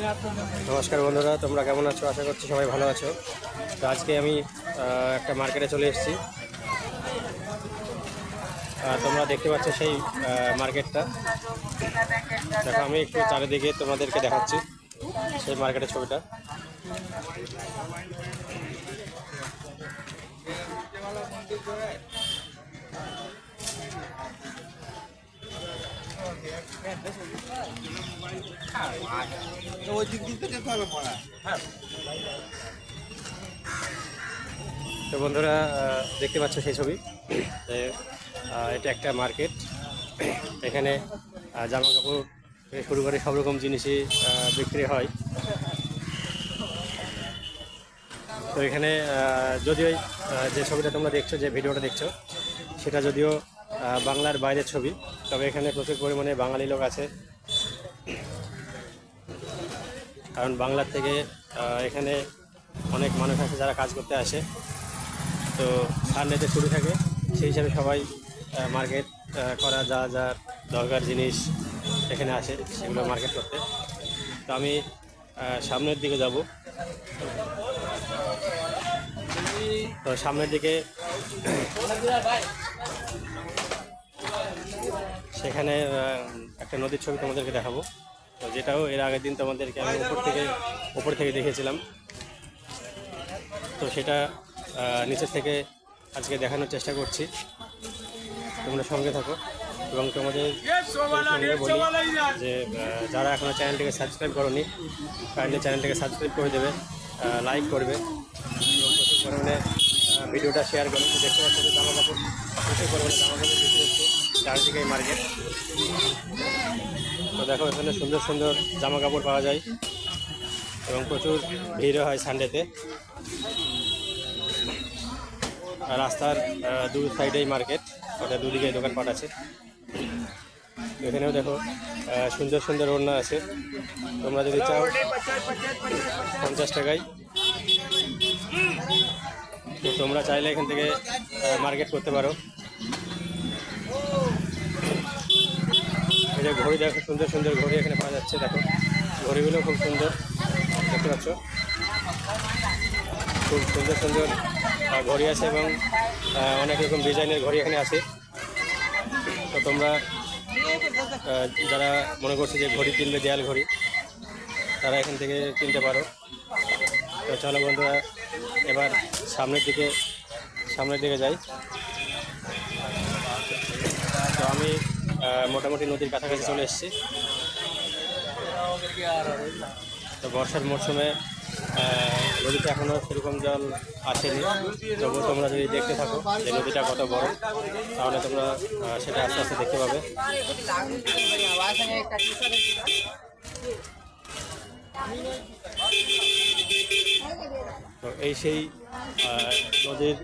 নমস্কার বন্ধুরা, তোমরা কেমন আছো? আশা করছি সবাই ভালো আছো। তো আজকে আমি একটা মার্কেটে চলে এসেছি। তোমরা দেখতে পাচ্ছ সেই মার্কেটটা। দেখো, আমি একটু চারিদিকে তোমাদেরকে দেখাচ্ছি সেই মার্কেটের ছবিটা। তো বন্ধুরা দেখতে পাচ্ছ সেই ছবি। এটা একটা মার্কেট। এখানে জামা কাপড় শুরু করে সব রকম জিনিসই বিক্রি হয়। তো এখানে যদিও যে ছবিটা তোমরা দেখছ, যে ভিডিওটা দেখছ, সেটা যদিও বাংলার বাইরের ছবি, তবে এখানে প্রচুর পরিমাণে বাঙালি লোক আছে। কারণ বাংলার থেকে এখানে অনেক মানুষ আছে যারা কাজ করতে আসে। তো সানডেতে শুরু থাকে, সেই হিসাবে সবাই মার্কেট করা যা যা দরকার জিনিস এখানে আসে, সেগুলো মার্কেট করতে। তো আমি সামনের দিকে যাব। তো সামনের দিকে সেখানে একটা নদীর ছবি তোমাদেরকে দেখাবো। তো যেটাও এর আগের দিন তোমাদেরকে আমি উপর থেকে উপর থেকে দেখেছিলাম তো সেটা নিচের থেকে আজকে দেখানোর চেষ্টা করছি। তোমরা সঙ্গে থাকো। এবং তোমাদের বলি যে যারা এখনও চ্যানেলটিকে সাবস্ক্রাইব করনি, কাইন্ডলি চ্যানেলটিকে সাবস্ক্রাইব করে দেবে লাইক করবে। এবং প্রচুর পরিমাণে ভিডিওটা শেয়ার করবে। দেখতে পাচ্ছ জামা কাপড় প্রচুর পরিমাণে জামা কাপড় চারিদিকে মার্কেট। তো দেখো, এখানে সুন্দর সুন্দর জামা কাপড় পাওয়া যায় এবং প্রচুর ভিড়ও হয় সানডেতে রাস্তার দু সাইডেই মার্কেট, ওটা দুদিকে দোকানপাট আছে। এখানেও দেখো সুন্দর সুন্দর ওড়না আছে। তোমরা যদি চাও, পঞ্চাশ টাকায়। তো তোমরা চাইলে এখান থেকে মার্কেট করতে পারো। ঘড়ি দেখো, সুন্দর সুন্দর ঘড়ি এখানে পাওয়া যাচ্ছে, দেখো। ঘড়িগুলো খুব সুন্দর, দেখতে পাচ্ছ? খুব সুন্দর সুন্দর ঘড়ি আছে এবং অনেক রকম ডিজাইনের ঘড়ি এখানে আছে। তো তোমরা যারা মনে করছে যে ঘড়ি কিনবে, দেয়াল ঘড়ি, তারা এখান থেকে কিনতে পারো। তো চলো বন্ধুরা, এবার সামনের দিকে সামনের দিকে যাই তো আমি আহ, মোটামুটি নদীর কাছাকাছি চলে এসেছি। তো বর্ষার মরশুমে নদীতে এখনও সেরকম জল আসেনি। তবুও তোমরা যদি দেখতে থাকো যে নদীটা কত বড়, তাহলে তোমরা সেটা আস্তে আস্তে দেখতে পাবে। তো এই সেই নদীর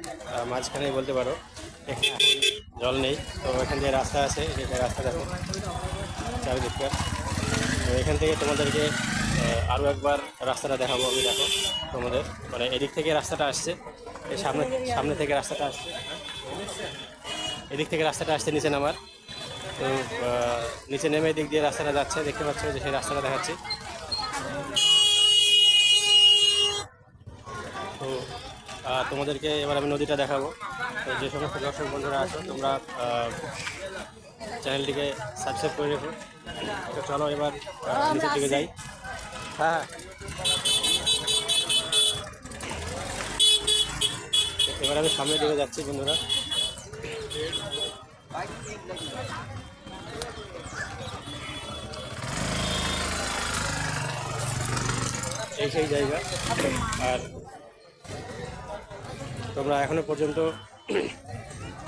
মাঝখানে বলতে পারো। এখন জল নেই। তো এখান থেকে রাস্তা আছে রাস্তা দেখো। চারিদিককার তো এখান থেকে তোমাদেরকে আরও একবার রাস্তাটা দেখাবো আমি, দেখো, তোমাদের। মানে এদিক থেকে রাস্তাটা আসছে, এই সামনে সামনে থেকে রাস্তাটা আসছে। এদিক থেকে রাস্তাটা আসছে, নিচে নামার। তো নিচে নেমে এদিক দিয়ে রাস্তাটা যাচ্ছে, দেখতে পাচ্ছ যে সেই রাস্তাটা দেখাচ্ছি। তো তোমাদেরকে এবার আমি নদীটা দেখাবো। তো যে সমস্ত দর্শক বন্ধুরা আছো তোমরা চ্যানেলটিকে সাবস্ক্রাইব করে রেখো। তো চলো এবার নিচের দিকে যাই। হ্যাঁ। এবার আমি সামনের দিকে যাচ্ছি বন্ধুরা। এই সেই জায়গা। আর তোমরা এখনও পর্যন্ত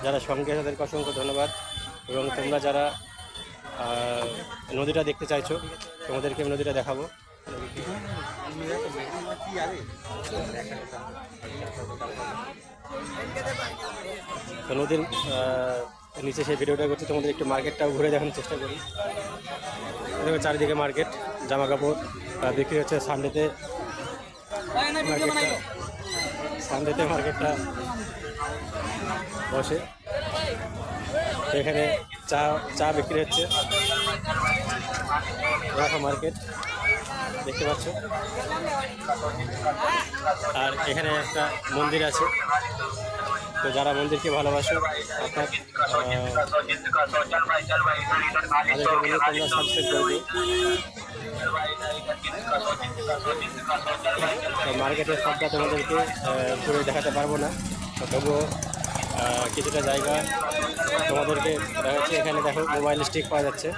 যারা সঙ্গে তাদেরকে অসংখ্য ধন্যবাদ। এবং তোমরা যারা নদীটা দেখতে চাইছো তোমাদেরকে আমি নদীটা দেখাবো। তো নদীর নিচে সেই ভিডিওটা করছি তোমাদের একটু মার্কেটটাও ঘুরে দেখানোর চেষ্টা করি। দেখো চারিদিকে মার্কেট জামা কাপড় বিক্রি হচ্ছে সানডেতে মার্কেটটা সানডেতে মার্কেটটা। বসে। এখানে চা চা বিক্রি হচ্ছে। রাখা মার্কেট। দেখতে পাচ্ছ? আর এখানে একটা মন্দির আছে। তো যারা মন্দিরকে ভালোবাসো অর্থাৎ মার্কেটের সবটা তোমাদেরকে ঘুরে দেখাতে পারব না। তবুও কিছুটা জায়গা তোমাদেরকে দেখাচ্ছি। এখানে দেখো মোবাইল স্টিক পাওয়া যাচ্ছে।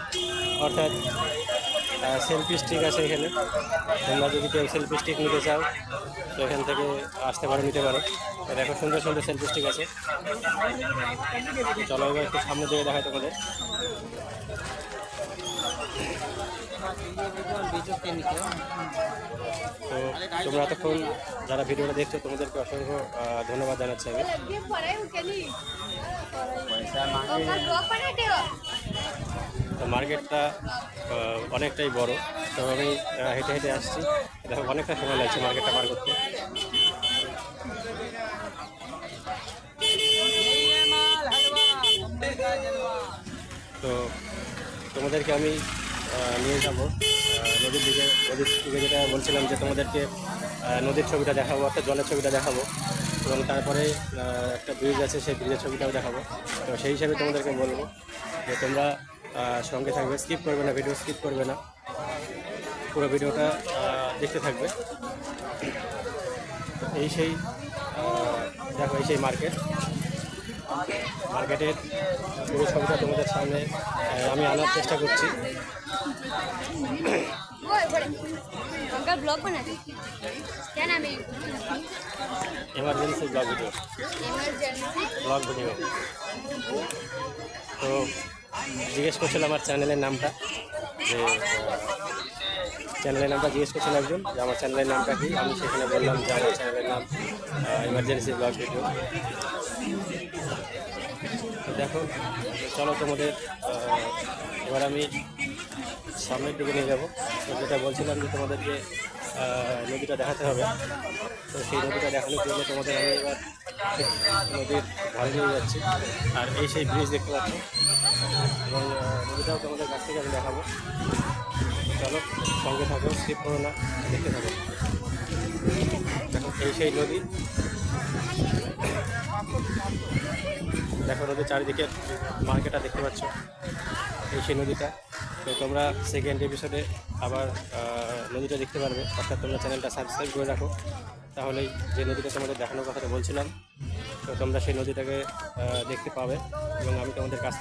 অর্থাৎ সেলফি স্টিক আছে এখানে। তোমরা যদি কেউ সেলফি স্টিক নিতে চাও তো এখান থেকে আসতে পারো, নিতে পারো। দেখো, সুন্দর সুন্দর সেলফি স্টিক আছে। চলো একটু সামনে দিকে দেখায় তোমাদের। তো তোমরা এতক্ষণ যারা ভিডিওটা দেখছ, তোমাদেরকে অসংখ্য ধন্যবাদ জানাচ্ছি আমি। তো মার্কেটটা অনেকটাই বড়। তো আমি হেঁটে হেঁটে আসছি। দেখো, অনেকটা সময় লাগছে মার্কেটটা পার করতে। তো তোমাদেরকে আমি নিয়ে যাব। নদীর দিকে নদীর দিকে যেটা বলছিলাম যে তোমাদেরকে নদীর ছবিটা দেখাবো একটা জলের ছবিটা দেখাবো। এবং তারপরে একটা ব্রিজ আছে, সেই ব্রিজের ছবিটাও দেখাবো। তো সেই হিসাবে তোমাদেরকে বলব যে তোমরা সঙ্গে থাকবে স্কিপ করবে না ভিডিও স্কিপ করবে না। পুরো ভিডিওটা দেখতে থাকবে। এই সেই দেখো, এই সেই মার্কেট মার্কেটের পুরো ছবিটা তোমাদের সামনে আমি আনার চেষ্টা করছি। Emergency blog video blog video তো জিজ্ঞেস করছিল আমার চ্যানেলের নামটা, যে চ্যানেলের নামটা জিজ্ঞেস করছিল একজন, যে আমার চ্যানেলের নামটা কি? আমি সেখানে বললাম যে আমার চ্যানেলের নাম ইমার্জেন্সি ব্লগ ভিডিও দেখো চলো তোমাদের এবার আমি সামনের দিকে নিয়ে যাব। তো যেটা বলছিলাম যে তোমাদেরকে আহ, নদীটা দেখাতে হবে। তো সেই নদীটা দেখানোর জন্য তোমাদের আমি এবার নদীর ধারে নিয়ে যাচ্ছি। আর এই সেই ব্রিজ দেখতে পাচ্ছি। এবং নদীটাও তোমাদের কাছ থেকে আমি দেখাবো। চলো সঙ্গে থাকো স্কিপ করো না দেখতে থাকো। এই সেই নদী। দেখো নদীর চারিদিকে মার্কেটটা দেখতে পাচ্ছ, এই সেই নদীটা। তো তোমরা সেকেন্ড এপিসোডে আবার নদীটা দেখতে পারবে। অর্থাৎ তোমরা চ্যানেলটা সাবস্ক্রাইব করে রাখো। তাহলেই যে নদীটা তোমাদের দেখানোর কথাটা বলছিলাম, তো তোমরা সেই নদীটাকে দেখতে পাবে এবং আমি তোমাদের কাছ থেকে